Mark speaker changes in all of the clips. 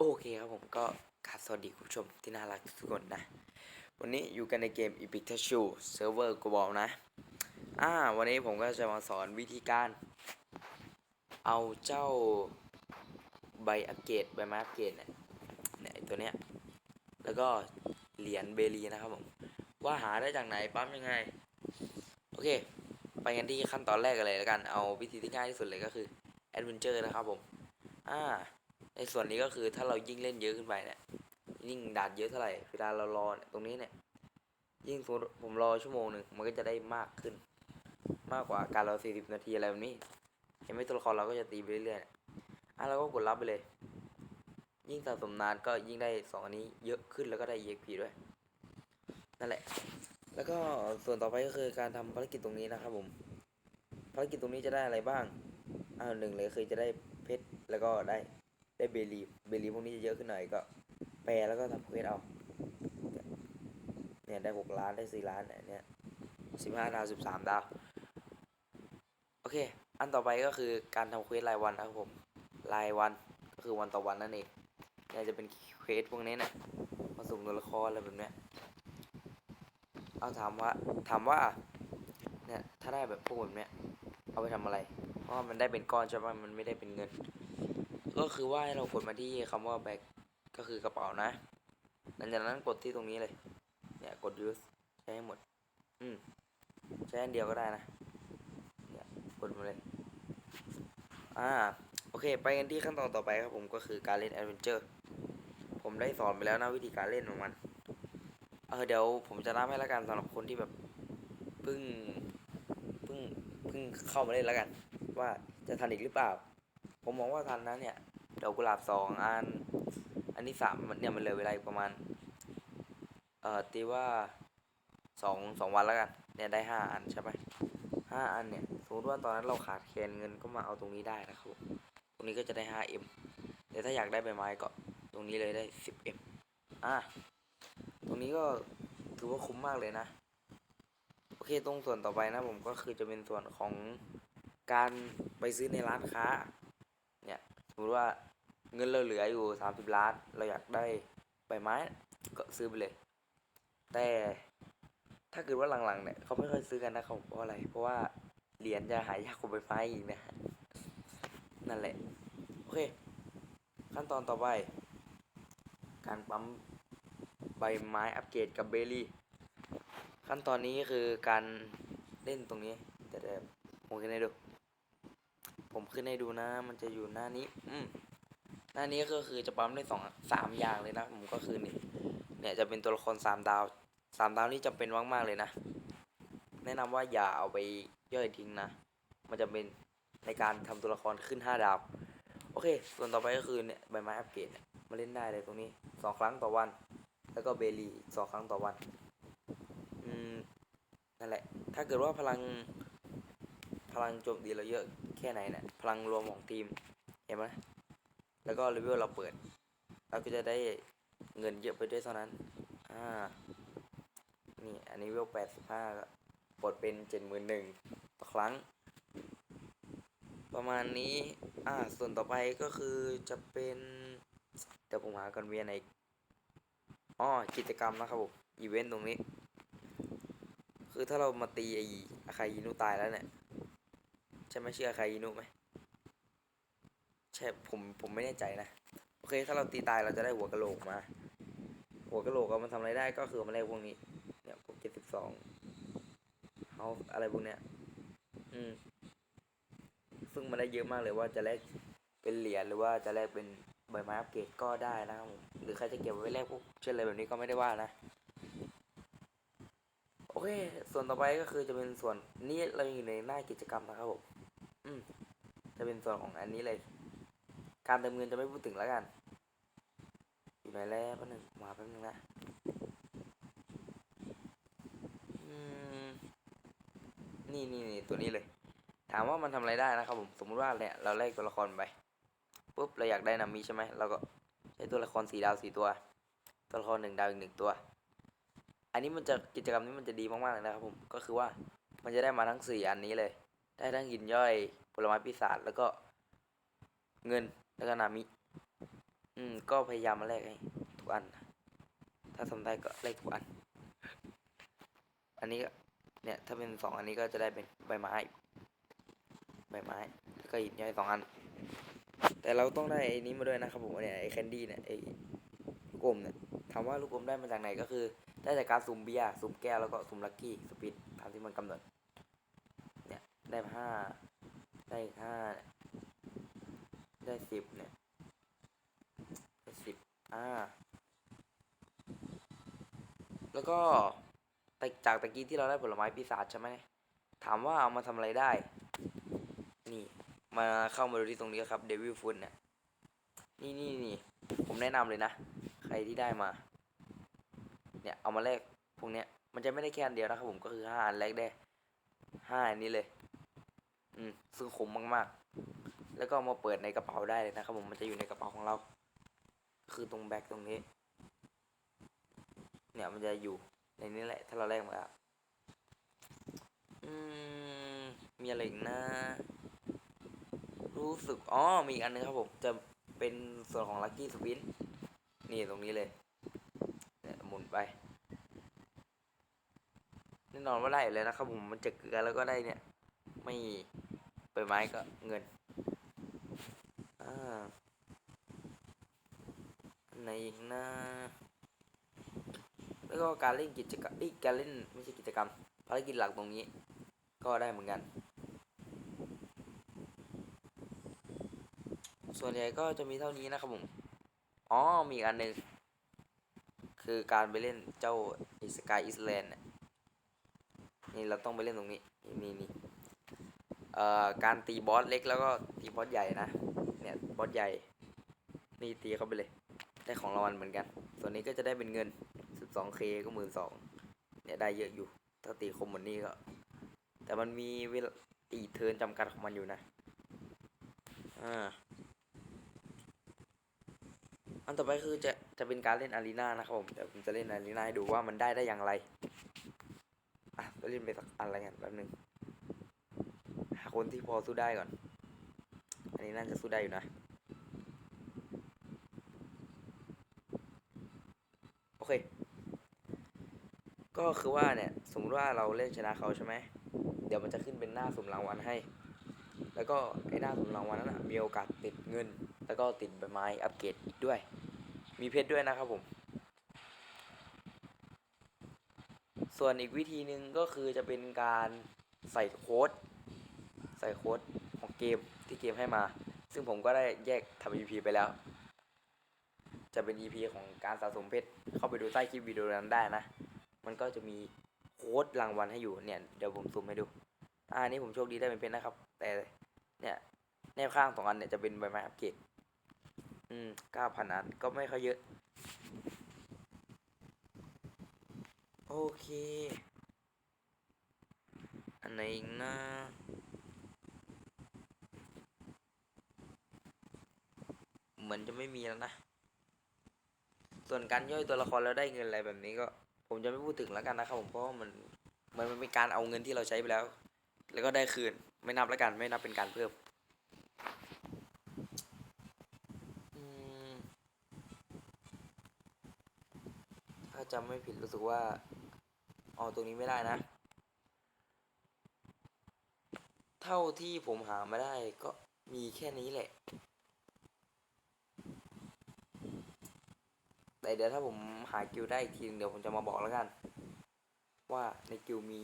Speaker 1: โอเคครับผมก็กราบสวัสดีคุณผู้ชมที่น่ารักทุกคนนะ วันนี้อยู่กันในเกม Epic t a s h u Server Global นะ อ่า วันนี้ผมก็จะมาสอนวิธีการ เอาเจ้าใบอัปเกรดใบไม้อัปเกรดเนี่ยเนี่ยตัวเนี้ย แล้วก็เหรียญเบลีนะครับผม ว่าหาได้จากไหนปั๊มยังไง โอเค ไปกันที่ขั้นตอนแรกกันเลยแล้วกัน เอาวิธีที่ง่ายที่สุดเลยก็คือ Adventure นะครับผม อ่า ในส่วนนี้ก็คือถ้าเรายิ่งเล่นเยอะขึ้นไปเนี่ยยิ่งดานเยอะเท่าไหร่เวลาเรารอเนี่ยตรงนี้เนี่ย ยิ่งผมรอชั่วโมงหนึ่งมันก็จะได้มากขึ้น มากกว่าการรอ 40 นาทีอะไรแบบนี้เห็นไหมตัวละครเราก็จะตีไปเรื่อยๆอะเราก็กดรับไปเลย ยิ่งสะสมนานก็ยิ่งได้สองอันนี้เยอะขึ้นแล้วก็ได้ EXP ด้วย นั่นแหละ แล้วก็ส่วนต่อไปก็คือการทำภารกิจตรงนี้นะครับผม ภารกิจตรงนี้จะได้อะไรบ้างอ่าหนึ่งเลยคือจะได้เพชรแล้วก็ได้ ได้เบลีเบลีพวกนี้จะเยอะขึ้นหน่อยก็ แปลแล้วก็ทำเควสเอา เนี่ยได้หกล้านได้สี่ล้านเนี่ยสิบห้าดาวสิบสามดาว โอเค อันต่อไปก็คือการทำเควสรายวันนะครับผม รายวันก็คือวันต่อวันนั่นเองเนี่ยจะเป็นเควสพวกนี้นี่ยมาสุ่มตัวละครอะไรแบบเนี้ยเอาถามว่าถามว่าเนี่ยถ้าได้แบบพวกแบบเนี้ยเอาไปทำอะไร เพราะมันได้เป็นก้อนใช่ปะมันไม่ได้เป็นเงิน ก็คือว่าให้เรากดมาที่คำว่าแบ็คก็คือกระเป๋านะหลังจากนั้นกดที่ตรงนี้เลย เนี่ยกด use ใช้ให้หมด อืมใช้อันเดียวก็ได้นะ เนี่ยกดมาเลย อ่า โอเค ไปกันที่ขั้นตอนต่อไปครับผมก็คือการเล่น Adventure ผมได้สอนไปแล้วนะวิธีการเล่นของมัน เออเดี๋ยวผมจะนับให้ล้วกันสำหรับคนที่แบบเพิ่งเพิ่งเพิ่งเข้ามาเล่นล้วกัน ว่าจะทันอีกหรือเปล่า ผมมองว่าทันนะเนี่ยดอกกุหลาบสองอัน อันนี้สามเนี่ยมันเหลือเวลาอีกประมาณ เอ่อตีว่าสองสองวันแล้วกัน เนี่ยได้ห้าอันใช่ไหมห้าอันเนี่ยสมมติว่าตอนนั้นเราขาดแคลนเงินก็มาเอาตรงนี้ได้นะครับผมตรงนี้ก็จะได้ห้าเอ็มเดี๋ยวถ้าอยากได้ใบไม้ก็ตรงนี้เลยได้สิบเอ็มอะตรงนี้ก็ถือว่าคุ้มมากเลยนะโอเคตรงส่วนต่อไปนะผมก็คือจะเป็นส่วนของการไปซื้อในร้านค้า มมติว่าเงินเราเหลืออยู่สามสิบล้าน เราอยากได้ใบไม้ ก็ซื้อไปเลย แต่ถ้าเกิดว่าหลังๆเนี่ยเขาไม่ค่อยซื้อกันนะครับเพราะอะไร เพราะว่าเหรียญจะหายากกว่าใบไม้อีกนะนั่นแหละ โอเค ขั้นตอนต่อไป การปั๊มใบไม้อัปเกรดกับเบลลี่ ขั้นตอนนี้คือการเล่นตรงนี้เดี๋ยวเดี๋ยวผมขึ้นให้ดู ผมขึ้นให้ดูนะ มันจะอยู่หน้านี้ อืมหน้านี้ก็คือจะปั๊มได้สองสามอย่างเลยนะ ผมก็คือนี่เนี่ยจะเป็นตัวละครสามดาวสามดาวนี่จำเป็นมากๆเลยนะ แนะนำว่าอย่าเอาไปย่อยทิ้งนะ มันจะเป็นในการทำตัวละครขึ้นห้าดาว โอเค ส่วนต่อไปก็คือเนี่ยใบไม้อัปเกรดมาเล่นได้เลยตรงนี้สองครั้งต่อวัน แล้วก็เบลีสองครั้งต่อวัน อืมนั่นแหละ ถ้าเกิดว่าพลัง ลังโจมตีเราเยอะแค่ไหนเนี่ยพลังรวมของทีมเห็นไหมแล้วก็เลเวลเราเปิดเราก็จะได้เงินเยอะไปด้วยเท่านั้นอ่านี่อันนี้เวลแปดสิบห้าก็ปลดเป็นเจ็ดหมื่นหนึ่งต่อครั้ง ประมาณนี้อ่าส่วนต่อไปก็คือจะเป็นเดี๋ยวผมหากันเวียนในอ๋อกิจกรรมนะครับผมอีเวนต์ตรงนี้ คือถ้าเรามาตีไอ้อาคายินุตายแล้วเนี่ย ใช่ไหมชื่ออาคายินุไหมใช่ผมผมไม่แน่ใจนะโอเคถ้าเราตีตายเราจะได้หัวกะโหลกมา หัวกะโหลกเอามันทำอะไรได้ก็คือมันแลกพวกนี้ เนี่ยพวกเจ็ดสิบสองเอาอะไรพวกเนี้ยอืมซึ่งมันได้เยอะมากเลยว่าจะแลกเป็นเหรียญหรือว่าจะแลกเป็นใบไม้อัปเกรดก็ได้นะครับผมหรือใครจะเก็บไว้แลกพวกเช่นอะไรแบบนี้ก็ไม่ได้ว่านะโอเค ส่วนต่อไปก็คือจะเป็นส่วนนี้เราอยู่ในหน้ากิจกรรมนะครับผม อืมจะเป็นส่วนของอันนี้เลย การเติมเงินจะไม่พูดถึงแล้วกัน อยู่ไหนแล้วแป๊บนึงมาแป๊บนึงนะอืมนี่นี่นี่ตัวนี้เลย ถามว่ามันทำอะไรได้นะครับผมสมมุติว่าเนี่ยเราแลกตัวละครไปปุ๊บเราอยากได้นามิใช่ไหมเราก็ใช้ตัวละครสีดาวสีตัว ตัวละครหนึ่งดาวอีกหนึ่งตัว อันนี้มันจะกิจกรรมนี้มันจะดีมากๆเลยนะครับผมก็คือว่ามันจะได้มาทั้งสี่อันนี้เลย ได้ทั้งหินย่อยผลไม้ปีศาจแล้วก็เงินแล้วก็นามิ อืม ก็พยายามมาแลกให้ทุกอัน ถ้าทำได้ก็แลกทุกอัน อันนี้ก็เนี่ย ถ้าเป็นสองอันนี้ก็จะได้เป็นใบไม้ ใบไม้ แล้วก็หินย่อยสองอัน แต่เราต้องได้ไอ้นี้มาด้วยนะครับผมเนี่ยไอ้แคนดี้เนี่ยไอ้ลูกอมเนี่ยถามว่าลูกอมได้มาจากไหนก็คือ ได้จากการสุ่มเบียร์สุ่มแก้วแล้วก็สุ่มลัคกี้สปิดตามที่มันกำหนด ได้ห้าได้ห้าได้สิบเนี่ยได้สิบอ่า แล้วก็แต่จากตะกี้ที่เราได้ผลไม้ปีศาจใช่ไหมถามว่าเอามาทำอะไรได้ นี่ มาเข้ามาดูที่ตรงนี้ครับเดวิลฟุตเนี่ย นี่นี่นี่ผมแนะนำเลยนะ ใครที่ได้มา เนี่ย เอามาแลกพวกเนี้ย มันจะไม่ได้แค่อันเดียวนะครับผมก็คือห้าอันแรกได้ห้าอันนี้เลย อืมซึ่งคุ้มมากๆ แล้วก็มาเปิดในกระเป๋าได้เลยนะครับผมมันจะอยู่ในกระเป๋าของเรา คือตรงแบ็คตรงนี้ เนี่ยมันจะอยู่ในนี้แหละ ถ้าเราแลกมาแล้วอืมมีอะไรอีกนะ รู้สึกอ๋อมีอีกอันนึงครับผม จะเป็นส่วนของลั c กี้สปินนี่ตรงนี้เลยเนี่ยหมุนไปแน่นอนว่าได้อยู่แล้วนะครับผมมันจะเกลือแล้วก็ได้เนี่ย ไม่ ใบไม้ก็เงินอ่าอันนอีกนะแล้วก็การเล่นกิจกรรมอ้ยการเล่นไม่ใช่กิจกรรมภารกิจหลักตรงนี้ ก็ได้เหมือนกัน ส่วนใหญ่ก็จะมีเท่านี้นะครับผมอ๋อมีอันหนึ่งคือการไปเล่นเจ้าสกายอิสแลนด์นี่เราต้องไปเล่นตรงนี้ นี่นี่ การตีบอสเล็กแล้วก็ตีบอสใหญ่นะ เนี่ยบอสใหญ่ นี่ตีเข้าไปเลย ได้ของรางวัลเหมือนกัน ส่วนนี้ก็จะได้เป็นเงิน 12k ก็หมื่นสองเนี่ยได้เยอะอยู่ ถ้าตีคมหมดนี้ก็ แต่มันมีเวลาตีเทินจำกัดของมันอยู่นะ อ่า อันต่อไปคือจะจะเป็นการเล่นอารีนานะครับผมเดี๋ยวผมจะเล่นอารีนาให้ดูว่ามันได้ได้อย่างไร อะก็เล่นไปสักอันอะไรกันแป๊บนึง คนที่พอสู้ได้ก่อน อันนี้น่าจะสู้ได้อยู่นะ โอเค ก็คือว่าเนี่ย สมมติว่าเราเล่นชนะเขาใช่ไหม เดี๋ยวมันจะขึ้นเป็นหน้าสุ่มรางวัลให้ แล้วก็ไอ้หน้าสุ่มรางวัลนั้นนะมีโอกาสติดเงิน แล้วก็ติดใบไม้อัปเกรดอีกด้วย มีเพชรด้วยนะครับผม ส่วนอีกวิธีหนึ่งก็คือจะเป็นการใส่โค้ด ใส่โค้ดของเกมที่เกมให้มา ซึ่งผมก็ได้แยกทำ EP ไปแล้ว จะเป็น EP ของการสะสมเพชร เข้าไปดูใต้คลิปวิดีโอนั้นได้นะ มันก็จะมีโค้ดรางวัลให้อยู่เนี่ย เดี๋ยวผมซูมให้ดู อ่านี่ผมโชคดีได้เป็นเพชรนะครับ แต่เนี่ยแนวข้างสองอันเนี่ยจะเป็นใบไม้อัปเกรดอืมเก้าพันอันก็ไม่ค่อยเยอะ โอเค อันไหนอีกนะ เหมือนจะไม่มีแล้วนะ ส่วนการย่อยตัวละครแล้วได้เงินอะไรแบบนี้ก็ ผมจะไม่พูดถึงแล้วกันนะครับผมเพราะมันมันมันเป็นการเอาเงินที่เราใช้ไปแล้ว แล้วก็ได้คืนไม่นับแล้วกันไม่นับเป็นการเพิ่มอืมถ้าจำไม่ผิดรู้สึกว่าเอาตรงนี้ไม่ได้นะ เท่าที่ผมหามาได้ก็มีแค่นี้แหละ แต่เดี๋ยวถ้าผมหากิลได้อีกทีนึงเดี๋ยวผมจะมาบอกแล้วกัน ว่าในกิลมี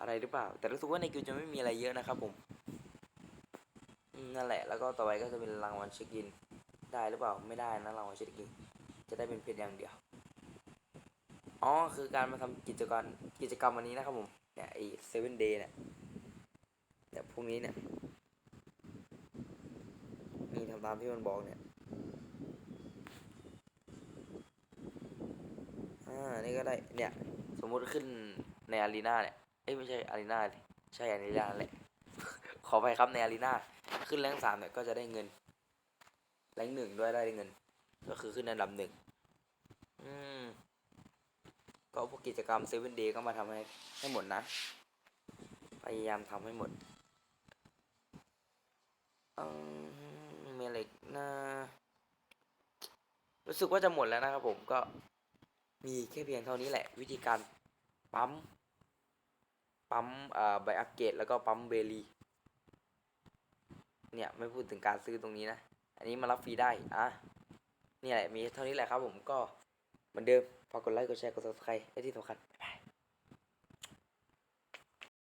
Speaker 1: อะไรหรือเปล่า แต่รู้สึกว่าในกิลจะไม่มีอะไรเยอะนะครับผมนั่นแหละแล้วก็ต่อไปก็จะเป็นรางวัลเช็คอินได้หรือเปล่าไม่ได้นะรางวัลเช็คอินจะได้เป็นเพชรอย่างเดียวอ๋อคือการมาทำกิจกรรมกิจกรรมวันนี้นะครับผมเนี่ยไอเซเว่นเดย์เนี่ยเนี่ยพวกนี้เนี่ยมีทำตามที่มันบอกเนี่ย อ่า นี่ก็ได้ เนี่ย สมมุติขึ้นในอารีนาเนี่ย เอ้ยไม่ใช่อารีนาสิใช่อารีนาแหละ ขอไปครับในอารีนาขึ้นแรงสามเนี่ยก็จะได้เงิน แรงหนึ่งด้วยได้เงิน ก็คือขึ้นอันดับหนึ่งอืมก็พวกกิจกรรมเซเว่นเดย์ก็มาทำให้ให้หมดนะ พยายามทำให้หมดอมีอะไรอีกนะรู้สึกว่าจะหมดแล้วนะครับผมก็ มีแค่เพียงเท่านี้แหละ วิธีการปั๊ม ปั๊มเอ่อใบอัปเกรดแล้วก็ปั๊มเบลีเนี่ย ไม่พูดถึงการซื้อตรงนี้นะ อันนี้มารับฟรีได้อะนี่แหละมีเท่านี้แหละครับผมก็เหมือนเดิมฝากกดไลค์กดแชร์กดซับสไครต์และที่สำคัญบ๊ายบาย